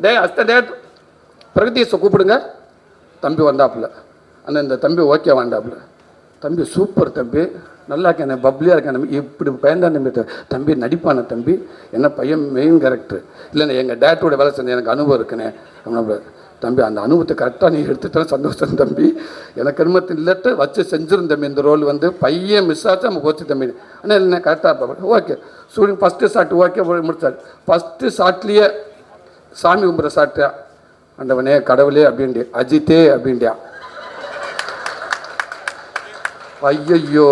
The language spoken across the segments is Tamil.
டே அஸ்த டே பிரகதீஷை கூப்பிடுங்க. தம்பி வந்தாப்புல. அண்ணன் இந்த தம்பி ஓகே வந்தாப்புல. தம்பி சூப்பர் தம்பி. நல்லா இருக்கேன் பப்ளியாக இருக்கேன் இப்படி பயந்தான் தம்பி. தம்பி நடிப்பான தம்பி. என்ன பையன் மெயின் கேரக்டர் இல்லைண்ணே எங்கள் டேட்டோட வேலை செஞ்ச எனக்கு அனுபவம் இருக்குண்ணே. அப்படின்னா தம்பி அந்த அனுபவத்தை கரெக்டாக நீ எடுத்துட்டேன் சந்தோஷம் தம்பி. எனக்கு அனுமதி இல்லட்டு வச்சு செஞ்சிரும் தம்பி இந்த ரோல் வந்து. பையன் மிஸ் ஆச்சு நம்ம போச்சு தம்பி. ஆனால் இல்லைண்ணே கரெக்டாக okay Suriyan first shot okay முடிச்சாரு first ஷாட்லேயே சாமி கும்பிட்ற சாட்டியா ஆண்டவனே கடவுளே அப்படின்ட்டு அஜித்தே அப்படின்ட்டியா ஐயையோ.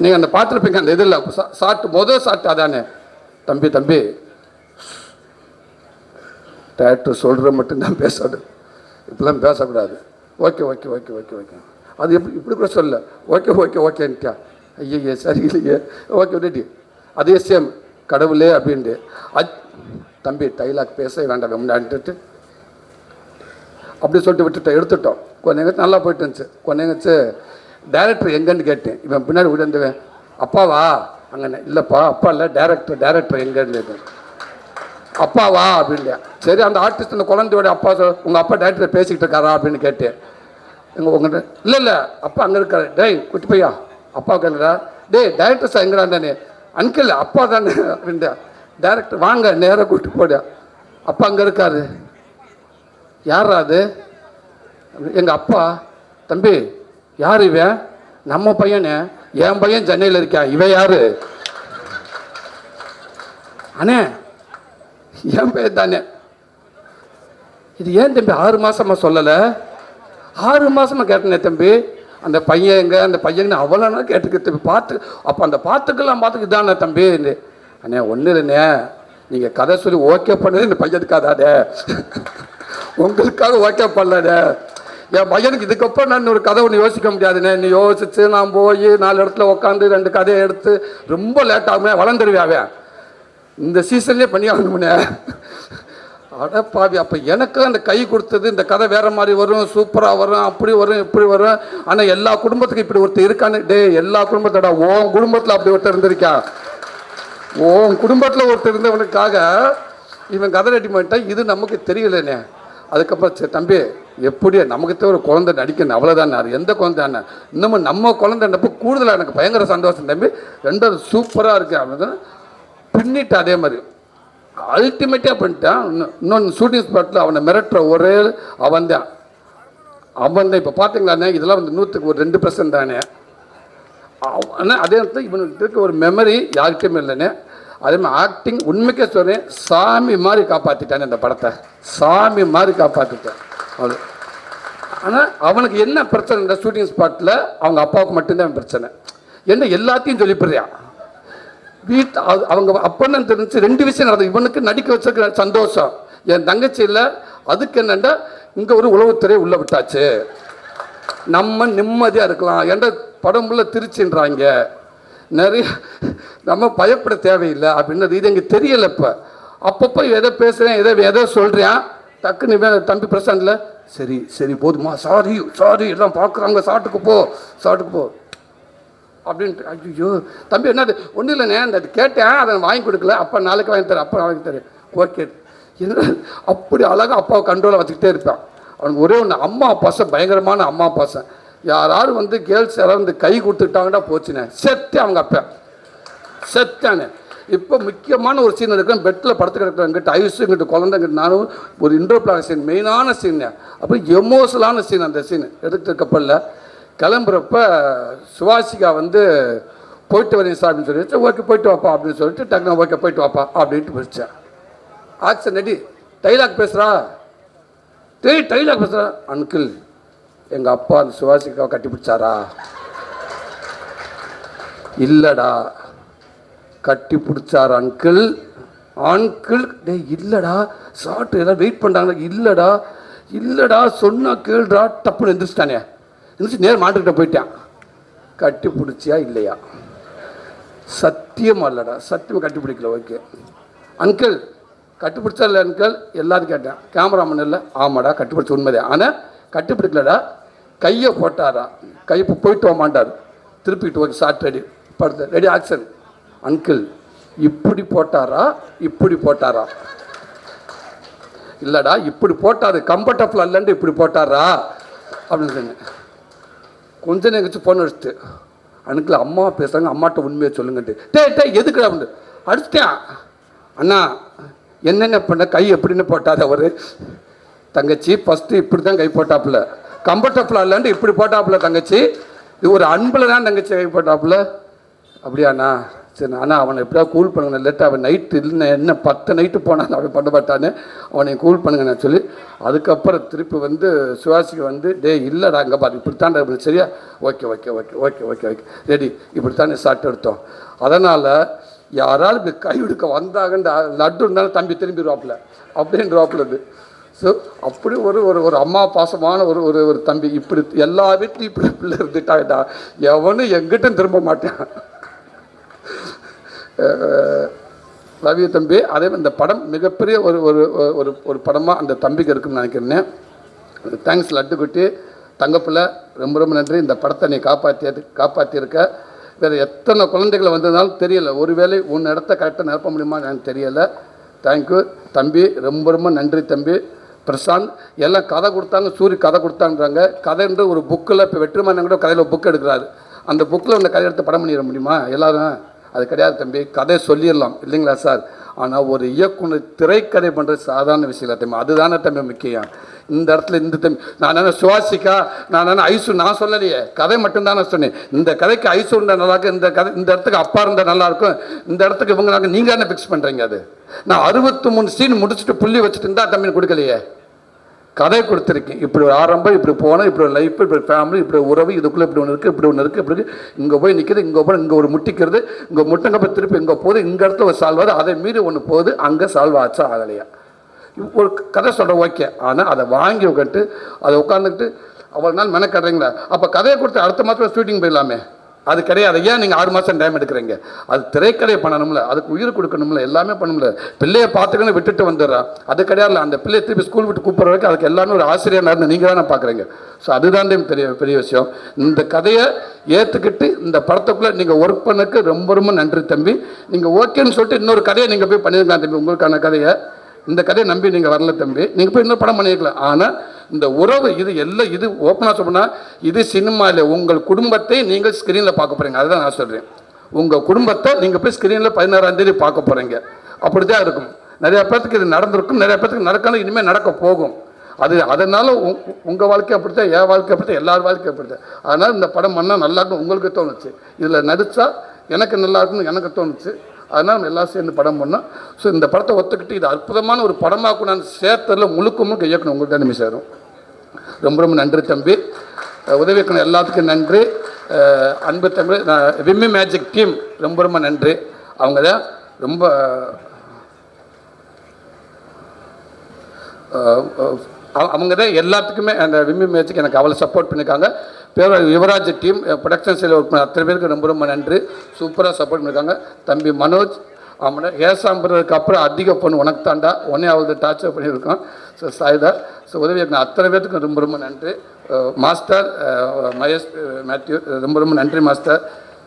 நீங்கள் அந்த பார்த்துருப்பீங்க அந்த இதில் சாட்டு மொதல் சாட்டு அதானே. தம்பி தம்பி. டேரக்டர் சொல்கிற மட்டும்தான் பேசாது. இப்படிலாம் பேசக்கூடாது. Okay okay okay okay okay. அது எப்படி இப்படி கூட சொல்ல ஓகே ஓகே ஓகேன்ட்டியா. ஐயய்யே சரி இல்லையே ஓகே ரெடி அதே சேம் கடவுளே அப்படின்ட்டு. அஜ் தம்பி டைலாக் பேச வேண்டாம் வேண்டான்ட்டு அப்படி சொல்லிட்டு விட்டுட்டோம் எடுத்துட்டோம். கொஞ்ச நேரத்து நல்லா போயிட்டு இருந்துச்சு. கொஞ்ச நேரத்து டேரக்டர் எங்கன்னு கேட்டேன். இவன் பின்னாடி விழுந்துவேன் அப்பாவா? அங்கே இல்லைப்பா அப்பா இல்லை டேரக்டர் டேரக்டர் எங்கன்னு கேட்டேன். அப்பாவா? அப்படின்ல சரி அந்த ஆர்டிஸ்ட் அந்த குழந்தையோட அப்பா சொல் உங்கள் அப்பா டேரக்டர் பேசிக்கிட்டு இருக்காரா? அப்படின்னு கேட்டேன். எங்கள் உங்கள்கிட்ட இல்லை இல்லை அப்பா அங்கே இருக்காரு. டேய் குட்டி பையா அப்பா கேளுடா டேய் டேரக்டர் சார் எங்கடா தானே அன்கிள் அப்பா தானே. அப்படின்ட்டு டேரக்டர் வாங்க நேராக கூப்பிட்டு போடு. அப்பா அங்கே இருக்காரு. யாரா அது? எங்கள் அப்பா. தம்பி யார் இவன்? நம்ம பையனே. என் பையன் சென்னையில் இருக்கான். இவன் யாரு? அண்ணே என் பையன் தானே. இது ஏன் தம்பி ஆறு மாதமாக சொல்லலை? ஆறு மாதமாக கேட்டனே தம்பி. அந்த பையன் எங்கே? அந்த பையன் அவ்வளோ நாள் கேட்டுக்க தம்பி பார்த்து அப்போ அந்த பார்த்துக்கெல்லாம் பார்த்துக்கு இதானே தம்பி. அண்ணே ஒன்றும் இல்லைண்ணே. நீங்கள் கதை சொல்லி ஓகே பண்ணது இந்த பையனுக்காதாடே உங்களுக்காக ஓகே பண்ணலடே என் பையனுக்கு இதுக்கப்புறம் நான் ஒரு கதை ஒன்று யோசிக்க முடியாதுண்ணே. நீ யோசிச்சு நான் போய் நாலு இடத்துல உட்காந்து ரெண்டு கதையை எடுத்து ரொம்ப லேட் ஆகுமே வளர்ந்துருவியாவே இந்த சீசன்லேயே பண்ணி ஆகணும்னே அட பாவி அப்போ எனக்கு அந்த கை கொடுத்தது இந்த கதை வேற மாதிரி வரும் சூப்பராக வரும் அப்படி வரும் இப்படி வரும். ஆனால் எல்லா குடும்பத்துக்கும் இப்படி ஒருத்தர் இருக்கான்னு டே எல்லா குடும்பத்தோட உன் குடும்பத்தில் அப்படி ஒருத்தர் இருந்திருக்கா உன் குடும்பத்தில் ஒருத்தர் இருந்தவனுக்காக இவன் கதை ரெடி பண்ணிட்டான் இது நமக்கு தெரியலண்ணே. அதுக்கப்புறம் சரி தம்பி எப்படி நமக்கு ஒரு குழந்தை நடிக்கணும்? அவ்வளோதானே அது எந்த குழந்தை இன்னமும் நம்ம குழந்தைன்றப்போ கூடுதலாக எனக்கு பயங்கர சந்தோஷம் தம்பி. ரெண்டாவது சூப்பராக இருக்கு. அப்படின்னு பின்னிட்டு அதே மாதிரி. அல்டிமேட்டாக பண்ணிட்டான். இன்னும் இன்னொன்று ஷூட்டிங் ஸ்பாட்டில் அவனை மிரட்டுற ஒரே அவன் தான் அவன் தான் இப்போ பார்த்தீங்களாண்ணே இதெல்லாம் வந்து நூற்றுக்கு ஒரு ரெண்டு பர்சன்ட் தானே. ஆனால் அதே நேரத்தில் இவனுக்கு இருக்க ஒரு மெமரி யார்கிட்டையுமே இல்லைன்னு. அதே மாதிரி ஆக்டிங் உண்மைக்கே சொல்கிறேன் சாமி மாதிரி காப்பாற்றிட்டானே இந்த படத்தை. சாமி மாதிரி காப்பாற்றிட்டேன் அது ஆனால் அவனுக்கு என்ன பிரச்சனை இந்த ஷூட்டிங் ஸ்பாட்டில் அவங்க அப்பாவுக்கு மட்டும்தான் பிரச்சனை. என்ன எல்லாத்தையும் சொல்லிப்படுறான். வீட்டு அது- அவங்க அப்பன்னு தெரிஞ்சு ரெண்டு விஷயம் நடந்தது. இவனுக்கு நடிக்க வச்சிருக்கிற சந்தோஷம். என் தங்கச்சியில் அதுக்கு என்னண்டா இங்கே ஒரு உளவுத்துறை உள்ள விட்டாச்சு. நம்ம நிம்மதியாக இருக்கலாம். என்ற படம் உள்ள திருச்சின்றாங்க. நிறைய நம்ம பயப்பட தேவையில்லை அப்படின்றது இது எங்கே தெரியல இப்போ. அப்பப்போ எதை பேசுகிறேன் எதை எதை சொல்கிறேன் டக்குன்னு தம்பி பிரசாந்தில் சரி சரி போதுமா சாரி சாரி. எல்லாம் பார்க்குறாங்க சாட்டுக்கு போ சாட்டுக்கு போ. அப்படின்ட்டு ஐயோ தம்பி என்னது ஒன்றும் இல்லைண்ணே. அந்த அது கேட்டேன். அதை வாங்கி கொடுக்கல. அப்போ நாளைக்கு வாங்கி தரேன். அப்போ வாங்கி தரேன். ஓகே. என்ன அப்படி அழகாக அப்பாவை கண்ட்ரோலை வச்சுக்கிட்டே இருப்பேன். அவனுக்கு ஒரே ஒன்று அம்மா பாசம் பயங்கரமான அம்மா பாசம் யாராவது வந்து கேர்ள்ஸ் யாராவது வந்து கை கொடுத்துட்டாங்கன்னா போச்சுண்ணே செத்து அவங்க அப்ப. செத்தானே. இப்போ முக்கியமான ஒரு சீன் இருக்கிற பெட்டில் படுத்து கிடக்கிறவங்கிட்ட ஐஸு இங்கிட்ட குழந்தைங்கிட்ட நானும் ஒரு இன்டோ பிளாக் சீன் மெயினான சீன் அப்புறம் எமோஷனலான சீன் அந்த சீன் எடுத்துட்டு கப்பலில் கிளம்புறப்ப சுவாசிகா வந்து போயிட்டு வரேன் சார் அப்படின்னு சொல்லி ஓகே போயிட்டு வாப்பா அப்படின்னு சொல்லிட்டு டக்குனு ஓகே போயிட்டு வாப்பா அப்படின்ட்டு பிடிச்சேன் ஆக்சன் நடி டைலாக் பேசுகிறா டேய் டைலாக் பேசுகிறேன் அன்கிள் எங்கள் அப்பா அந்த சுவாசிக்காவை கட்டிப்பிடிச்சாரா இல்லைடா. கட்டி பிடிச்சார் அன்கிள் அங்கிள் டேய் இல்லைடா. சாப்பிட்டு எல்லாம் வெயிட் பண்ணுறாங்க இல்லைடா. இல்லைடா சொன்னால் கேள்றா டப்புன்னு எந்திரிச்சிட்டானே. எந்திரிச்சு நேர் மாட்டுக்கிட்ட போயிட்டான். கட்டி பிடிச்சியா இல்லையா? சத்தியமா இல்லைடா. சத்தியமாக கட்டி பிடிக்கல ஓகே. அங்கிள் கட்டி இல்லை எல்லாரும் கேட்டேன். கேமராமேன் இல்லை. ஆமாடா கட்டுப்பிடிச்ச உண்மைதான் ஆனால் கட்டுப்பிடிக்கலடா கையை போட்டாரா. கை போயிட்டு வாமாண்டார். திருப்பிட்டு ஓகே ஷார்ட் ரெடி படுத்து ரெடி ஆக்ஷன் அங்கிள் இப்படி போட்டாரா? இப்படி போட்டாரா? இல்லைடா இப்படி போட்டார். கம்ஃபர்டபுள் இல்லைன்ட்டு இப்படி போட்டாரா? அப்படின்னு சொன்னேன். கொஞ்ச நேரம் போன ஃபோன் அடிச்சுட்டு அனுக்கல அம்மா பேசுகிறாங்க அம்மாட்ட உண்மையை சொல்லுங்கன்ட்டு. டே டே எதுக்குடா அப்படின்னு அடிச்சிட்டேன் அண்ணா என்னென்ன பண்ண கை எப்படின்னு போட்டார் அவர். தங்கச்சி ஃபஸ்ட்டு இப்படி தான் கை போட்டாப்புல. கம்ஃபர்டபுளாக இல்லைன்ட்டு இப்படி போட்டாப்புல தங்கச்சி. இது ஒரு அன்பில் தான் தங்கச்சி கை போட்டாப்புல. அப்படியாண்ணா சரி ஆனால் அவனை எப்படியா கூல் பண்ணுங்க லேட்டாக அவன் நைட்டு இல்லை என்ன பத்து நைட்டு போனான் அவன் பண்ண மாட்டான்னு அவனை கூல் பண்ணுங்க நான் சொல்லி. அதுக்கப்புறம் திருப்பி வந்து சுவாசிக்கு வந்து டே இல்லைடா அங்கே பாரு இப்படித்தான் சரியா? Okay okay okay okay okay okay ready இப்படித்தானே ஷார்ட் எடுத்தோம். அதனால் யாராவது இப்படி கை எடுக்க வந்தாங்கன்னு லட்டு தம்பி திரும்பிடுவாப்புல. அப்படின்றாப்புல அது. ஸோ அப்படி ஒரு ஒரு ஒரு அம்மா பாசமான ஒரு ஒரு ஒரு தம்பி இப்படி எல்லா வீட்லையும் இப்படி பிள்ளை இருந்துட்டாங்கடா எவனும் எங்கிட்டும் திரும்ப மாட்டான். ரவி தம்பி. அதே மாதிரி இந்த படம் மிகப்பெரிய ஒரு ஒரு ஒரு ஒரு படமாக அந்த தம்பிக்கு இருக்குன்னு நினைக்கிறேன். தேங்க்ஸ் லட்டு குட்டி. தங்கப்பில் ரொம்ப ரொம்ப நன்றி. இந்த படத்தை நீ காப்பாற்றி காப்பாற்றியிருக்க வேறு எத்தனை குழந்தைகள் வந்ததுனாலும் தெரியல. ஒருவேளை உன் இடத்த கரெக்டாக நிரப்ப முடியுமா எனக்கு தெரியலை. தேங்க்யூ தம்பி ரொம்ப ரொம்ப நன்றி தம்பி. பிரசாந்த் எல்லாம் கதை கொடுத்தாங்க சூரி கதை கொடுத்தாங்கறாங்க கதைன்ற ஒரு புக்கில் இப்போ வெற்றிமாறன் கூட கதையில் புக் எடுக்கிறாரு. அந்த புக்கில் உள்ள கதை எடுத்து படம் பண்ணிட முடியுமா? எல்லாரும் அது கிடையாது தம்பி. கதை சொல்லிடலாம். இல்லைங்களா சார்? ஆனால் ஒரு இயக்குனர் திரைக்கதை பண்ணுறது சாதாரண விஷயம் இல்லை தம்பி. அதுதானே தம்பி முக்கியம். இந்த இடத்துல இந்த தம்பி நான் என்ன சுவாசிக்கா? நான் என்ன ஐசு நான் சொல்லலையே. கதை மட்டும்தான் நான் சொன்னேன். இந்த கதைக்கு ஐசு இருந்தால் நல்லா இருக்கும் இந்த கதை இந்த இடத்துக்கு அப்பா இருந்தால் நல்லா இருக்கும் இந்த இடத்துக்கு இவங்க நாங்கள் நீங்கள் என்ன ஃபிக்ஸ் பண்ணுறீங்க அது? நான் அறுபத்தி மூணு சீன் முடிச்சுட்டு புள்ளி வச்சுட்டு இருந்தால் தம்பி கொடுக்கலையே. கதை கொடுத்துருக்கேன். இப்படி ஒரு ஆரம்பம் இப்படி போனால் இப்படி ஒரு லைஃப் இப்படி ஃபேமிலி இப்படி உறவு இதுக்குள்ளே இப்படி ஒன்று இருக்குது இப்படி ஒன்று இருக்குது இப்படி இருக்குது இங்கே போய் நிற்கிது இங்கே போய் இங்கே ஒரு முட்டிக்கிறது இங்கே முட்டங்க போய் திருப்பி இங்கே போகுது இங்கே இடத்துல ஒரு சால்வ் ஆகுது அதை மீறி ஒன்று போகுது அங்கே சால்வ் ஆச்சா ஆகலையா? ஒரு கதை சொல்கிறேன் ஓகே. ஆனால் அதை வாங்கி உட்காந்துட்டு அதை உட்காந்துக்கிட்டு அவ்வளோ நாள் மெனக்கடுறீங்களா? அப்போ கதையை கொடுத்து அடுத்த மாதம் ஷூட்டிங் போயிடலாமே. அது கிடையாது. ஏன் நீங்கள் ஆறு மாதம் டைம் எடுக்கிறீங்க? அது திரைக்கடை பண்ணணும்ல அதுக்கு உயிர் கொடுக்கணும்ல எல்லாமே பண்ணணும்ல. பிள்ளையை பார்த்துக்கணும் விட்டுட்டு வந்துடுறான் அது கிடையாது அந்த பிள்ளையை திருப்பி ஸ்கூல் விட்டு கூப்பிட்ற வரைக்கும் அதுக்கு எல்லாமே ஒரு ஆசிரியர் நடந்து நீங்கள் தானே பார்க்குறீங்க. ஸோ அதுதான் பெரிய பெரிய விஷயம். இந்த கதையை ஏற்றுக்கிட்டு இந்த படத்துக்குள்ளே நீங்கள் ஒர்க் பண்ணக்கு ரொம்ப ரொம்ப நன்றி தம்பி. நீங்கள் ஓகேன்னு சொல்லிட்டு இன்னொரு கதையை நீங்கள் போய் பண்ணியிருக்கலாம் தம்பி உங்களுக்கான கதையை. இந்த கதையை நம்பி நீங்கள் வரல தம்பி. நீங்கள் போய் இன்னொரு படம் பண்ணியிருக்கலாம் ஆனால் இந்த உறவு இது எல்லாம் இது ஓப்பனாக சொன்னால் இது சினிமாவில் உங்கள் குடும்பத்தை நீங்கள் ஸ்க்ரீனில் பார்க்க போகிறீங்க அதுதான் நான் சொல்கிறேன் உங்கள் குடும்பத்தை நீங்கள் போய் ஸ்க்ரீனில் பதினாறாம் தேதி பார்க்க போகிறீங்க அப்படி தான் இருக்கும். நிறையா பேர்த்துக்கு இது நடந்திருக்கும். நிறையா பேர்த்துக்கு நடக்கணும். இனிமேல் நடக்க போகும். அது அதனால் உங் உங்கள் வாழ்க்கை அப்படித்தான் என் வாழ்க்கை அப்படித்தான் எல்லார் வாழ்க்கை அப்படித்தான். அதனால் இந்த படம் பண்ணால் நல்லா இருக்கும் உங்களுக்கு தோணுச்சு. இதில் நடித்தா எனக்கு நல்லா இருக்கும்னு எனக்கு தோணுச்சு. அதனால் நம்ம எல்லாம் சேர்ந்து படம் பண்ணோம் ஸோ இந்த படத்தை ஒத்துக்கிட்டு இது அற்புதமான ஒரு படமாக கூட சேர்த்ததில் முழுக்க முழுக்க இயக்கணும் உங்கள்கிட்ட தான் சேரும். ரொம்ப ரொம்ப நன்றி தம்பி. உதவி இயக்கணும் எல்லாத்துக்கும் நன்றி. அன்பு தம்பி விம்மி மேஜிக் டீம் ரொம்ப ரொம்ப நன்றி. அவங்க தான் ரொம்ப அவங்க தான் எல்லாத்துக்குமே அந்த விம்மி மேஜிக் எனக்கு அவ்வளோ சப்போர்ட் பண்ணியிருக்காங்க. பேர் யுவராஜ் டீம் ப்ரொடக்ஷன் சைடில் ஒர்க் பண்ண அத்தனை பேருக்கு ரொம்ப ரொம்ப நன்றி. சூப்பராக சப்போர்ட் பண்ணியிருக்காங்க. தம்பி மனோஜ் அவனை ஏசாம்புறதுக்கு அப்புறம் அதிக பொண்ணு உனக்கு தாண்டா. உடனே அவளுக்கு டார்ச்சர் பண்ணியிருக்கோம் ஸோ சாயுதா ஸோ உதவி இயக்குனர் அத்தனை பேர்த்துக்கும் ரொம்ப ரொம்ப நன்றி. மாஸ்டர் மகேஷ் மேத்யூ ரொம்ப ரொம்ப நன்றி மாஸ்டர்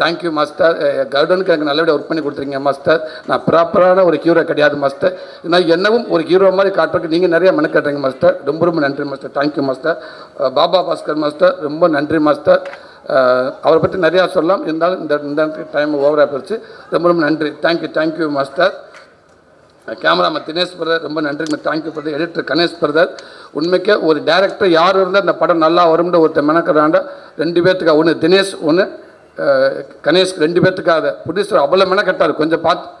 தேங்க்யூ மாஸ்டர் கருடனுக்கு எனக்கு நல்லபடியாக ஒர்க் பண்ணி கொடுத்துருங்க மாஸ்டர் நான் ப்ராப்பரான ஒரு ஹீரோ கிடையாது மாஸ்டர் நான் என்னவும் ஒரு ஹீரோ மாதிரி காட்டுறதுக்கு நீங்கள் நிறைய மெனக்கட்டுறீங்க மாஸ்டர் ரொம்ப ரொம்ப நன்றி master thank you master Baba Bhaskar master ரொம்ப நன்றி மாஸ்டர் eh, அவரை பற்றி நிறையா சொல்லலாம். இருந்தாலும் இந்த இந்த டைம் ஓவராக போயிடுச்சு ரொம்ப ரொம்ப நன்றி. Thank you thank you master cameraman Dinesh brother ரொம்ப நன்றி. Thank you brother editor Ganesh brother உண்மைக்கே ஒரு டேரக்டர் யார் இருந்தால் இந்த படம் நல்லா வரும்னு ஒருத்தர் மெனக்கிறாண்ட ரெண்டு பேர்த்துக்கா ஒன்று தினேஷ் ஒன்று கணேஷ் ரெண்டு பேர்த்துக்காக. ப்ரொடியூசர் அவ்வளோ மெனக்கட்டார். கொஞ்சம் பார்த்து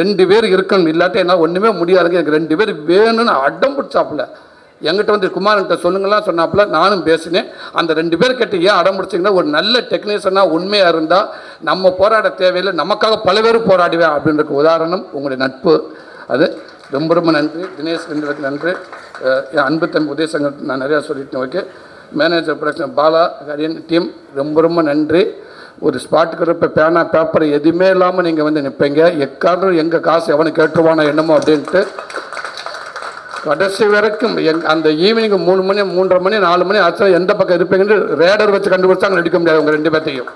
ரெண்டு பேர் இருக்கணும் இல்லாட்டி என்னால் ஒன்றுமே முடியாதுங்க. எனக்கு ரெண்டு பேர் வேணும்னு அடம் பிடிச்சாப்புல. எங்கிட்ட வந்து குமார்கிட்ட சொல்லுங்களாம் சொன்னாப்புல நானும் பேசினேன். அந்த ரெண்டு பேர் கிட்ட ஏன் அடம் பிடிச்சிங்கன்னா ஒரு நல்ல டெக்னீஷியனாக உண்மையாக இருந்தால் நம்ம போராட தேவையில்லை நமக்காக பல பேர் போராடுவேன் அப்படின்றக்கு உதாரணம் உங்களுடைய நட்பு. அது ரொம்ப ரொம்ப நன்றி. தினேஷ் ரெண்டு நன்றி. என் அன்பு தம்பி உதயசங்கர் நான் நிறையா சொல்லிட்டேன் okay. Manager production Bala Hariyan team ரொம்ப ரொம்ப நன்றி. ஒரு ஸ்பாட்டுக்கு இருப்ப பேனா பேப்பர் எதுவுமே இல்லாமல் நீங்கள் வந்து நிற்பீங்க எக்காரணம் எங்கள் காசு எவனு கேட்டுருவானோ என்னமோ அப்படின்ட்டு கடைசி வரைக்கும் எங் அந்த ஈவினிங் மூணு மணி மூன்றரை மணி நாலு மணி ஆச்சு எந்த பக்கம் இருப்பீங்கன்னு ரேடர் வச்சு கண்டுபிடிச்சாங்க. நடிக்க முடியாது உங்கள் ரெண்டு பேர்த்தையும்.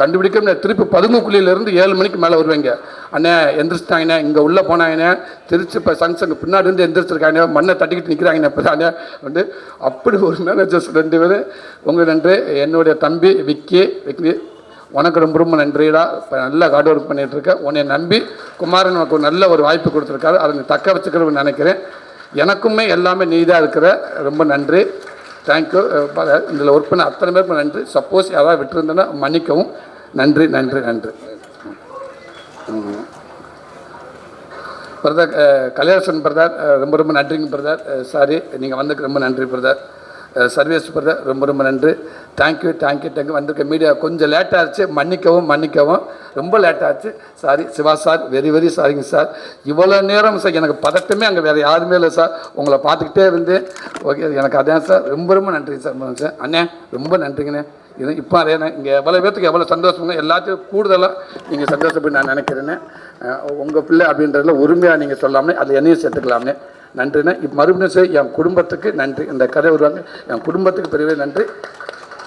கண்டுபிடிக்க முடியாது. திருப்பி பதிமுக்குழியிலேருந்து ஏழு மணிக்கு மேலே வருவீங்க. அண்ணே எந்திரிச்சிட்டாங்கண்ணே இங்கே உள்ளே போனாங்கண்ணே திருச்சி இப்போ சங்சங்க பின்னாடி இருந்து எந்திரிச்சிருக்காங்க மண்ணை தட்டிக்கிட்டு நிற்கிறாங்கண்ணே இப்போ தானே வந்து அப்படி ஒரு மேனேஜர்ஸ் ரெண்டு பேரும் உங்கள் ரெண்டு என்னுடைய தம்பி விக்கி விக்கி உனக்கு ரொம்ப ரொம்ப நன்றிடா. இப்போ நல்லா ஹார்ட் ஒர்க் பண்ணிகிட்ருக்க உன்னை நம்பி குமாரன் உனக்கு ஒரு நல்ல ஒரு வாய்ப்பு கொடுத்துருக்காரு. அதை நீ தக்க வச்சுக்கிறவன் நினைக்கிறேன். எனக்குமே எல்லாமே நீ தான் இருக்கிற. ரொம்ப நன்றி. தேங்க்யூ இதில் ஒர்க் பண்ண அத்தனை பேருக்கும் நன்றி. சப்போஸ் யாராவது விட்டுருந்தேன்னா மன்னிக்கவும். நன்றி நன்றி நன்றி. பிரதர் கலையரசன் பிரதர் ரொம்ப ரொம்ப நன்றிங்க பிரதர் சாரி நீங்கள் வந்ததுக்கு ரொம்ப நன்றி பிரதர் சர்வேஸ் பிரதர் ரொம்ப ரொம்ப நன்றி. Thank you thank you thank you வந்திருக்க மீடியா கொஞ்சம் லேட் ஆச்சு. மன்னிக்கவும் மன்னிக்கவும். ரொம்ப லேட் ஆச்சு. Sorry Siva sir very very சாரிங்க சார். இவ்வளோ நேரம் சார் எனக்கு பதட்டமே அங்கே வேறு யாருமே இல்லை சார். உங்களை பார்த்துக்கிட்டே இருந்து ஓகே எனக்கு அதான் சார். ரொம்ப ரொம்ப நன்றி சார் சார். அண்ணே ரொம்ப நன்றிங்கண்ணே. இது இப்போ அதே இங்கே எவ்வளோ பேர்த்துக்கு எவ்வளோ சந்தோஷங்க எல்லாத்தையும் கூடுதலாக நீங்கள் சந்தோஷப்பட்டு நான் நினைக்கிறேன்னு. உங்கள் பிள்ளை அப்படின்றதுல உரிமையாக நீங்கள் சொல்லாமலே அதில் என்னையும் சேர்த்துக்கலாம்னே. நன்றினா மறுபடியும் சரி என் குடும்பத்துக்கு நன்றி. இந்த கதை வருவாங்க. என் குடும்பத்துக்கு பெரிய நன்றி.